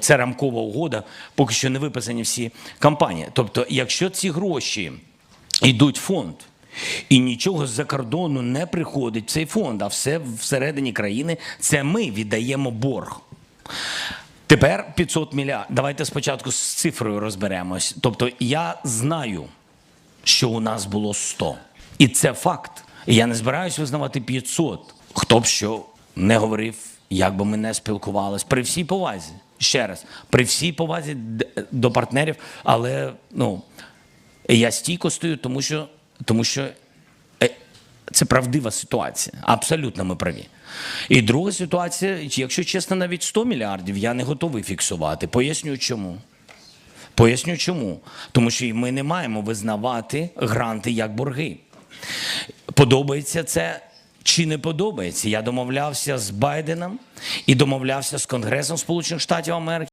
Це рамкова угода, поки що не виписані всі кампанії. Тобто, якщо ці гроші йдуть в фонд, і нічого з-за кордону не приходить в цей фонд, а все всередині країни, це ми віддаємо борг. Тепер 500 мільярдів. Давайте спочатку з цифрою розберемось. Тобто, я знаю, що у нас було 100. І це факт. Я не збираюсь визнавати 500. Хто б що не говорив, як би ми не спілкувалися. При всій повазі. Ще раз, при всій повазі до партнерів, але ну, я стійко стою, тому що, тому що е, це правдива ситуація. Абсолютно ми праві. І друга ситуація, якщо чесно, навіть 100 мільярдів я не готовий фіксувати. Поясню чому. Поясню чому. Тому що ми не маємо визнавати гранти як борги. Подобається це чи не подобається? Я домовлявся з Байденом і домовлявся з Конгресом Сполучених Штатів Америки.